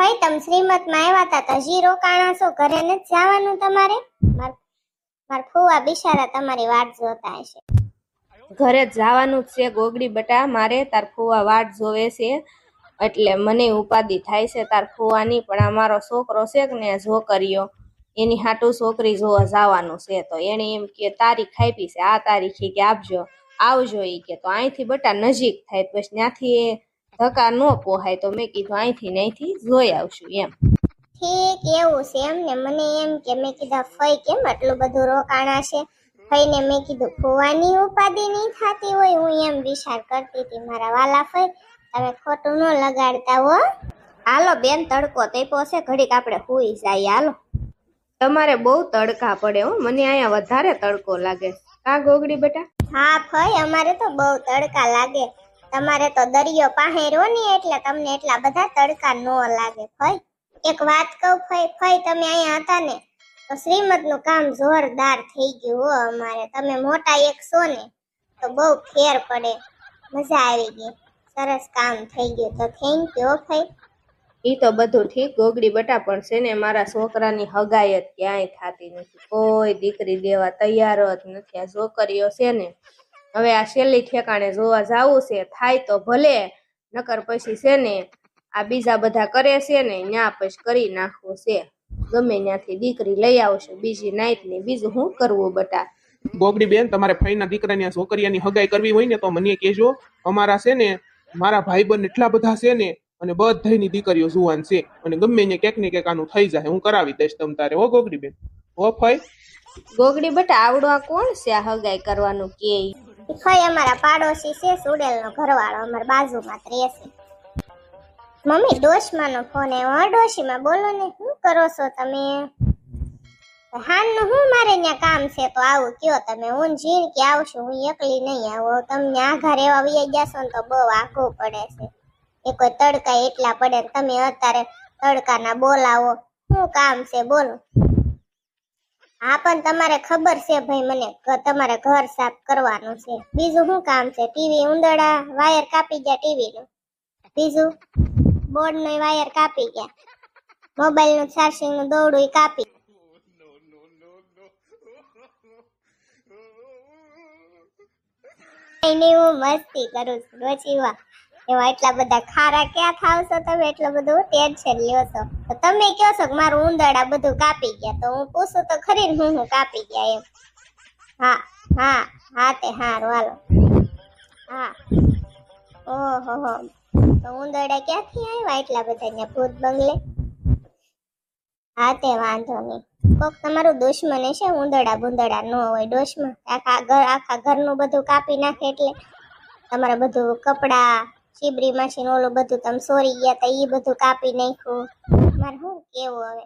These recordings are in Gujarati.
ભાઈ, તમે શ્રીમતમાં આવ્યા તો હજી રોકાણા છો, ઘરે નથી જવાનું તમારે? માર ફુવા બિચારા તમારી વાટ જોતા હશે. ઘરે જ જવાનું જ છે, ગોગડી બટા, મારે તાર ફુવા વાટ જોવે છે. એટલે મને ઉપાધિ થાય છે તાર ફુવાની, પણ આ મારો છોકરો છે કે ને છોકરીઓ એની હાટું છોકરી જોવા જવાનું છે, તો એને એમ કે, તારીખ આપી છે, આ તારીખે કે આપજો. આવજો એ કે, તો અહીંથી બટા નજીક થાય, પછી ત્યાંથી ધક્કા ન પોહાય તો મેં કીધું અહીંથી નહીંથી જોઈ આવશું એમ. ઠીક એવું છે એમ ને. મને એમ કે મેં કીધા ફઈ કેમ આટલું બધું રોકાણા છે? ફઈને મેં કીધું ફુવાની ઉપાધિ નહીં થતી હોય હું એમ વિચાર કરતી હતી મારા વાલા ફઈ તમે ખોટું ન લગાડતા હો. હાલો બેન તડકો તૈપો છે ઘડીક આપણે હુઈ જાય હાલો. તમારે બહુ તડકા પડે હો. મને અહીંયા વધારે તડકો લાગે. કા ગોગડી બેટા? હા ફઈ અમારે તો બહુ તડકા લાગે. તમારે તો દરિયો પાસે રહો એટલે તમને એટલા બધા તડકા ન લાગે ફઈ એક વાત કહું ફઈ ફઈ તમે અહીંયા હતા ને, તો શ્રીમતનું કામ જોરદાર થઈ ગયું હો અમારે. તમે મોટા એક ને, તો બહુ ફેર પડે. મજા આવી ગઈ. સરસ કામ થઈ ગયું તો થેન્ક યુ ફઈ ઈ તો બધું ઠીક. ગોગડી બટા પણ છે ને, મારા છોકરાની હગાયત ક્યાંય થતી નથી. કોઈ દીકરી દેવા તૈયાર જ નથી. આ છોકરીઓ છે ને હવે આ છેલ્લી ઠેકાણે જોવા જવું છે થાય તો ભલે નકર પછી છે ને આ બીજા બધા કરે છે ને ન્યા પછી કરી નાખવું છે. ગમે ત્યાંથી દીકરી લઈ આવશે બીજી નાઈટ ને બીજું શું કરવું બટા? ગોગડી બેન તમારે ફઈના દીકરાની છોકરીયાની હગાઈ કરવી હોય ને તો મને કહેજો. અમારા છે ને મારા ભાઈ ભાઈબંધ એટલા બધા છે ને અને બધાની દીકરીઓ જુવાન છે. અને ગમે ને ક્યાંક ને ક્યાંક આનું થઈ જાય હું કરાવી દઈશ તમ તારે. હો ગોગડી બેન. હો ફઈ. ગોગડી બટા આવડો આ કોણ છે આ હગાઈ કરવાનું કે ફઈ અમારા પાડોશી છે, સુડેલનો ઘરવાળો અમારા બાજુમાં જ મમ્મી, ડોશમાંનો ફોન આવ્યો. હા, ડોશીમાં બોલો ને, શું કરો છો તમે? હાનનું હું મારે ત્યાં કામ છે, તો આવું કયો તમે? હું જીણ કે આવશું, હું એકલી નહીં આવું. તમને આ ઘરે આવી જશો ને તો બહુ આઘું પડે છે. એ કોઈ તડકા એટલા પડે તમે અત્યારે તડકાના બોલાવો. શું કામ છે, બોલો. હા, પણ તમારે ખબર છે ભાઈ મને તમારે ઘર સાફ કરવાનું છે. બીજું શું કામ છે? ટીવી ઉંદરડા વાયર કાપી ગયા ટીવી નું બીજું? બોર્ડ નો વાયર કાપી ગયા. મોબાઈલનું ચાર્જિંગનું દોરડું કાપી. હું મસ્તી કરું છું. રોચીવા એમાં એટલા બધા ખારા ક્યાં ખાવ છો તમે? એટલું બધું ટેન્શન લ્યો છો. તો તમે કહો છો કે મારું ઉંદરડા બધું કાપી ગયા? તો હું પૂછું તો ખરી હું હું કાપી ગયા એમ. હા હા હા તે હારું, હાલો. હા. ઓહો હો. તો ઉંદરડા ક્યાંથી આવ્યા એટલા બધા અહીંયા ભૂત બંગલે? હા તે વાંધો નહીં. કોક તમારું દુશ્મન છે ઉંદરડા બુંદરડા ન હોય દુશ્મન આખા ઘર, આખા ઘરનું બધું કાપી નાખે એટલે તમારા બધું કપડા ચીબરી મશીન ઓલું બધું તમે સોરી ગયા તા એ બધું કાપી નાખ્યું. મારે શું કેવું હવે?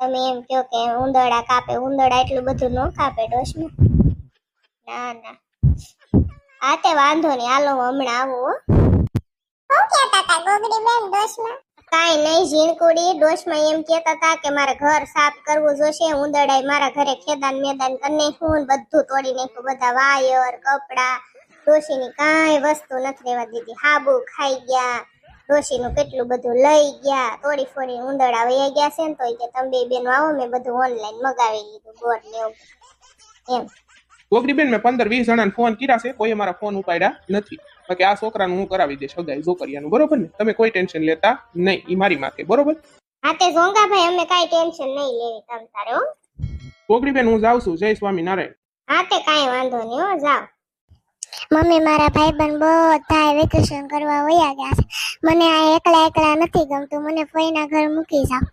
તમે એમ કહો કે ઉંદરડા કાપે ઉંદરડા એટલું બધું ન કાપે ડોશમાં ના? ના હા તે વાંધો નહીં. હાલો હું હમણાં આવું હો. કહેતા હતા ગોગડી બેન ડોશમાં? કાંઈ નહીં ઝીણકુડી ડોશમાં એમ કહેતા હતા કે મારે ઘર સાફ કરવું જોશે ઉંદરડાય મારા ઘરે ખેદાન મેદાન કરી નાખ્યું બધું તોડી નાખ્યું બધા વાયર કપડા ડોશીની કાંઈ વસ્તુ નથી રહેવા દીધી. હાબુ ખાઈ ગયા ડોશીનું કેટલું બધું લઈ ગયા તોડી ફોડી ઉંદરડા વહી ગયા છે ને તો કે તમે બે બેનો આવો મેં બધું ઓનલાઈન મગાવી લીધું બોર્ડ ને એમ. ગોગડી બેન મેં પંદર વીસ જણાને ફોન કર્યા છે કોઈ મારા ફોન ઉપાડ્યા નથી. બાકી આ છોકરાનું હું કરાવી દઈશ હગાઈ છોકરીયાનું બરોબર ને? તમે કોઈ ટેન્શન લેતા નહીં એ મારી માથે બરોબર? હા તે ઝોંગા ભાઈ અમે કાઈ ટેન્શન નહીં લેવી તમ તારે હો. ગોગડી બેન હું જાઉં છું જય સ્વામી નારાયણ હા તે કાઈ વાંધો નહીં હો જાઓ. મમ્મી મારા ભાઈબંધ બધા વેકેશન કરવા વયા ગયા છે. મને આ એકલા એકલા નથી ગમતું. મને ફઈના ઘર મૂકી જાઓ.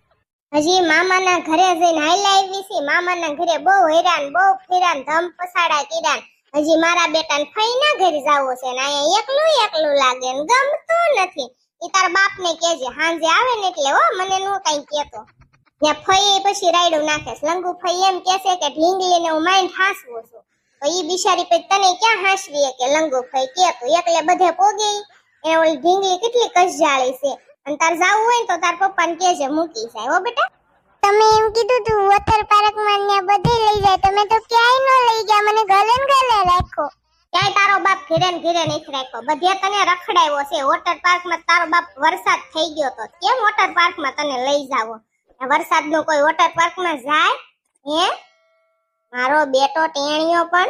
હજી મામાના ઘરે જઈને હાઈલા આવી છે. મામાના ઘરે બહુ હેરાન, બહુ ફેરાન, ધમ પસાડા કીરાન હજી મારા બેટાને ફઈના ઘરે જાવું છે ને અહીંયા એકલું એકલું લાગે ને ગમતું નથી. ઈ તાર બાપને કહેજે, હાંજે આવે ને એટલે હો, મને નો કઈ કહેતો. ત્યાં ફઈ પછી રાયડું નાખે લંગુ ફઈ એમ કહેશે કે ઢીંગલીને હું માઇન્ડ હાંસવું છું. ઈ બિચારી પછી તને ક્યાં હાંસવી કે લંગો ફઈ કે તું એકલે બધે પોગી એને ઓલી ઢીંગલી કેટલી કસજાળી છે. અને તાર જાવું હોય ને તો તાર પપ્પાને કહેજે મૂકી જાય. હો બેટા. તમે એમ કીધું તું વોટર પાર્કમાં ને બધે લઈ જાય. તમે તો ક્યાંય ન લઈ ગયા. મને ગલે ને ગલે રાખો ક્યાંય તારો બાપ ઘેરે ને ઘેરે નથી રાખ્યો. બધે તને રખડાવ્યો છે. વોટર પાર્કમાં તારો બાપ વરસાદ થઈ ગયો તો કેમ વોટર પાર્કમાં તને લઈ જાવો? વરસાદ નો કોઈ વોટર પાર્કમાં જાય? હે? મારો બેટો ટેણીયો પણ.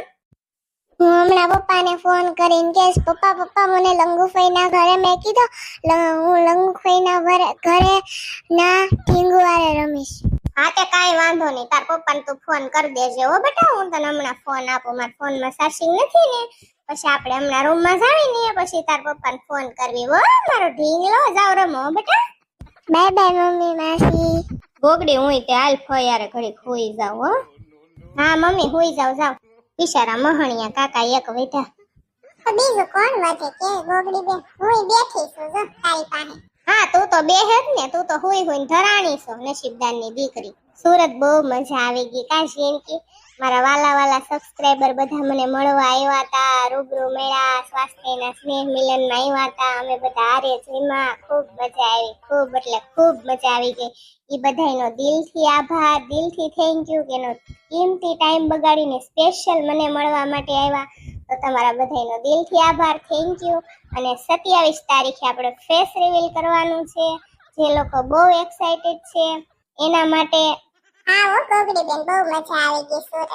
હું હમણાં પપ્પાને ફોન કરીને કહીશ પપ્પા પપ્પા મને લંગુફાઈના ઘરે મેં કીધું હું લંગુફાઈના વરે- ઘરે ના ઢીંગુવારે રમીશ. હા તે કાંઈ વાંધો નહીં તાર પપ્પાને તું ફોન કરી દેજે હો બેટા હું તને હમણાં ફોન આપું મારા ફોનમાં ચાર્જિંગ નથી ને. પછી આપણે હમણાં રૂમમાં જાવી નહીં પછી તાર પપ્પાને ફોન કરવી. હો મારો ઢીંગલો જાવ રમો બેટા. બાય બાય મમ્મી માસી. ગોગડી હું તે હાલ ફયારે ઘડી ખોઈ જાવ હો. હા, મમ્મી, હુઈ જાવ જાવ બિચારા મહણિયા કાકા એક વધ્યા બીજું કોણ વધે કે ગોગડી બેન હું બેઠી છું, જો, તારી પાસે. હા, તું તો બે હેત ને, તું તો હુઈ હુઈ ધરાણી છો, નસીબદારની દીકરી. સુરત બહુ મજા આવી ગઈ. કાશી એમ કે મારા વાલા વાલા સબસ્ક્રાઇબર બધા મને મળવા આવ્યા હતા, રૂબરૂ મેળા સ્વાસ્થ્યના સ્નેહ મિલનમાં આવ્યા હતા. અમે બધા હારે જમ્યા ખૂબ મજા આવી, ખૂબ એટલે ખૂબ મજા આવી ગઈ. એ બધાનો દિલથી આભાર, દિલથી થેન્ક યુ કે એનો કિંમતી ટાઈમ બગાડીને સ્પેશિયલ મને મળવા માટે આવ્યા. તો તમારા બધાનો દિલથી આભાર થેન્ક યુ અને સત્યાવીસ તારીખે આપણે ફેસ રિવીલ કરવાનું છે. જે લોકો બહુ એક્સાઇટેડ છે. એના માટે હા હો ગોગડી બેન બહુ મજા આવી ગઈ સુરત.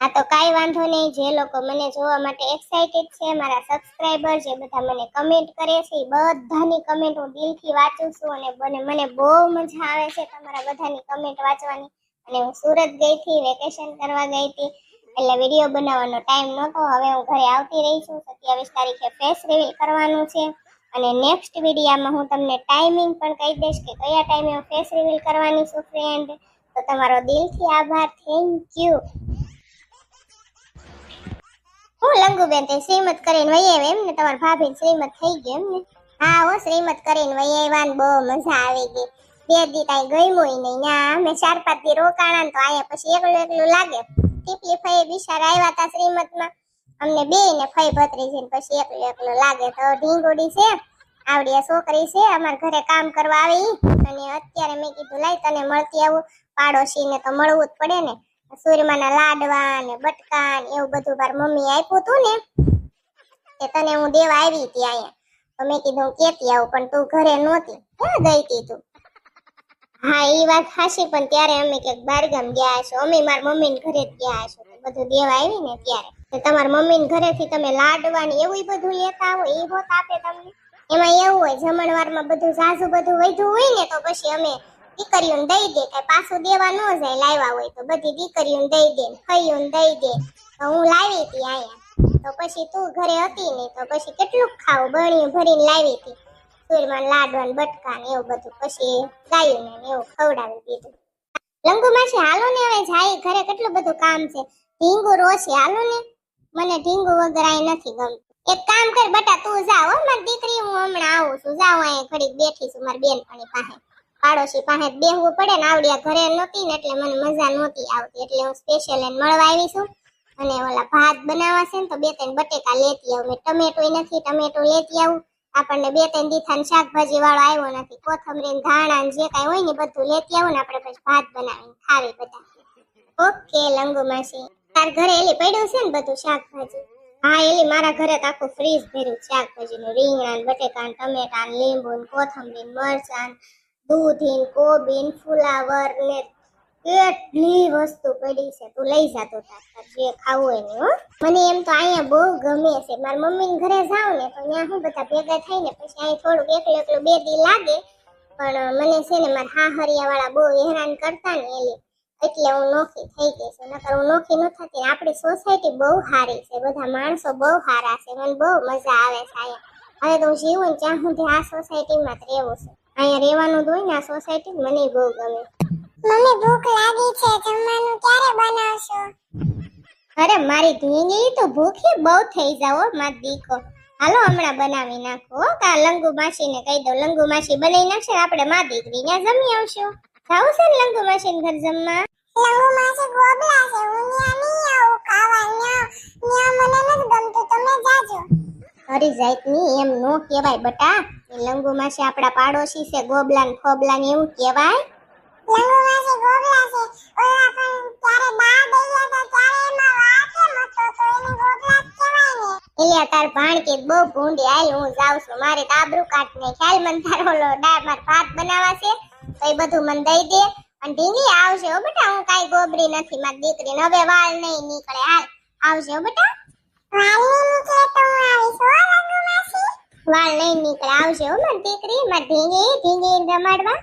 આ તો કાંઈ વાંધો નહીં જે લોકો મને જોવા માટે એક્સાઇટેડ છે મારા સબસ્ક્રાઇબર જે બધા મને કમેન્ટ કરે છે એ બધાની કમેન્ટ હું દિલથી વાંચું છું અને મને મને બહુ મજા આવે છે તમારા બધાની કમેન્ટ વાંચવાની. અને હું સુરત ગઈ હતી વેકેશન કરવા ગઈ હતી. એટલે વીડિયો બનાવવાનો ટાઈમ નહોતો. હવે હું ઘરે આવતી રહી છું. સત્યાવીસ તારીખે ફેસ રિવીલ કરવાનું છે. અને નેક્સ્ટ વિડીયામાં હું તમને ટાઈમિંગ પણ કહી દઈશ કે કયા ટાઈમે હું ફેસ રિવીલ કરવાની છું ફ્રેન્ડ તો તમારો દિલથી આભાર. થેન્ક યુ હું લંગુબેન તે શ્રીમત કરીને વહી આવે. એમ ને તમારા ભાભી શ્રીમત થઈ ગયો એમ ને હા, હો, શ્રીમત કરીને વહી આવ્યા બહુ મજા આવી ગઈ. બે દી કાંઈ ગમ્યું નહીં. ના અમે ચાર પાંચ દી રોકાણા તો અહીંયા પછી એકલું એકલું લાગે. ટીપી ફઈ બિચારા આવ્યા હતા શ્રીમતમાં. અમને બે ને ફઈ ભત્રી છે પછી એકલું એકલું લાગે તો ઢીંગોડી છે, આવડી છોકરી છે, અમાર ઘરે કામ કરવા આવી. અને અત્યારે મેં કીધું, લાઈ તને મળતી આવું. પાડોશીને તો મળવું જ પડે ને. સૂર્યમાના લાડવા ને બટકા ને એવું બધું મારી મમ્મી આપ્યું તું ને તે તને હું દેવા આવી હતી અહીંયા. તો મેં કીધું કેતી આવું, પણ તું ઘરે નહોતી. ક્યાં ગઈ હતી તું. હા એ વાત હાશી પણ ત્યારે અમે ક્યાંક બારગામ ગયા છો અમે મારા મમ્મી ઘરે ગયા છો બધું દેવા આવી ને ત્યારે. તો તમારા મમ્મી ઘરેથી તમે લાડવા ને એવું બધું લેતા આવો એ હોત આપે તમને. એમાં એવું હોય, જમણવારમાં બધું ઝાઝુ બધું વધ્યું હોય ને તો પછી અમે દીકરીઓને દઈ દે. કઈ પાછું દેવા ન જાય, લાવ્યા હોય તો બધી દીકરીઓને દઈ દે ફઈઓને દઈ દે. તો હું લાવી હતી અહીંયા. તો પછી તું ઘરે હતી ને તો પછી કેટલું ખાવું બણિયું ભરીને લાવી હતી. સૂરમાં લાડવા ને બટકા ને એવું બધું. પછી ગાયું ને એવું ખવડાવી દીધું. લંગુ માસી હાલો ને હવે જાય, ઘરે કેટલું બધું કામ છે. ઢીંગુ રોશે, હાલો ને. મને ઢીંગુ વગર અહીં નથી ગમતું. એક કામ કર, બટા તું જા હો, મારી દીકરી, હું હમણાં આવું છું. જાઉં અહીંયા ઘડીક બેઠી છું, મારી બેનપણી પાસે. પાડોશી પાસે બેહવું પડે ને, આવડિયા ઘરે નહોતી ને, એટલે મને મજા નહોતી આવતી. એટલે હું સ્પેશિયલ એને મળવા આવી છું. અને ઓલા ભાત બનાવવા છે ને, તો બે ત્રણ બટેકા લેતી આવું. મેં ટમેટો નથી, ટમેટો લેતી આવું. આપણને બે ત્રણ દીથાને શાકભાજી વાળો આવ્યો નથી. કોથમરી ધાણા જે કાંઈ હોય ને બધું લેતી આવું ને આપણે પછી ભાત બનાવીને ખાવી બધા. ઓકે, લંગુ માસી. તાર ઘરે એલી પડ્યું છે ને બધું શાકભાજી? હા, એલી મારા ઘરે તો આખું ફ્રીજ ભર્યું શાકભાજી શાકભાજીનું. રીંગણા ને બટેકા ને ટમેટા ને લીંબુ ને કોથમરી મરચાં દૂધી કોબી ફુલાવર ને કેટલી વસ્તુ પડી છે. તું લઈ જા તાર જે ખાવું હોય ને હો. મને એમ તો અહીંયા બહુ ગમે છે. મારા મમ્મીને ઘરે જાઉં ને તો ત્યાં હું બધા ભેગા થઈને પછી અહીં થોડુંક એકલું એકલું બે દી લાગે. પણ મને છે ને મારા હાહરિયા વાળા બહુ હેરાન કરતા ને એલી. એટલે હું નોખી થઈ ગઈ છું. નકર હું નોખી ન થતી આપણી સોસાયટી બહુ સારી છે. બધા માણસો બહુ સારા છે. મને બહુ મજા આવે છે અહીંયા. હવે તો હું જીવું ને ત્યાં સુધી આ સોસાયટીમાં જ રહેવું છે. અહીંયા રહેવાનું જ હોય ને આ સોસાયટી મને બહુ ગમે. મમ્મી ભૂખ લાગી છે જમવાનું ક્યારે બનાવશો? અરે મારી ધીંગી તો ભૂખી બહુ થઈ જાવ માર દીકો. હાલો હમણાં બનાવી નાખો કા લંગુ માસીને કહી દો લંગુ માસી બનાવી નાખશે આપણે માં દીકરી ત્યાં જમી આવશું. જાવું છે ને લંગુ માસી ઘર જમવા? લંગુ માસી ગોબલા છે હું ન્યા નહીં આવું ખાવા ન્યા ન્યા મને નથી ગમતું તમે જાજો. હરી જાતની એમ નો કહેવાય બટા. એ લંગુ માસી આપણા પાડોશી છે ગોબલા ને ફોબલા ને એવું કહેવાય. લંગુ માસી ગોબલા છે. ઓલા પણ ત્યારે બા દઈ હતા ત્યારે એમાં વાત એમ તો એને ગોબલા જ કહેવાય ને. એલિયા તાર ભાણકી બહુ ભૂંડી હાલ હું જાઉં છું. મારે તો આબરૂ ને ખ્યાલ મન તારો ઓલો ડા માર ભાત બનાવવા છે તો એ બધું મને દઈ દે. અને ઢીંગલી આવશે હો બેટા હું કાઈ ગોબરી નથી. મારી દીકરીને હવે વાળ નહીં નીકળે. હાલ આવશે હો બેટા. વાલ નહીં નીકળે તો હું આવીશ હો વાળ નહીં નીકળે. આવશે હો મારી દીકરી મારી ઢીંગી ઢીંગી રમાડવા.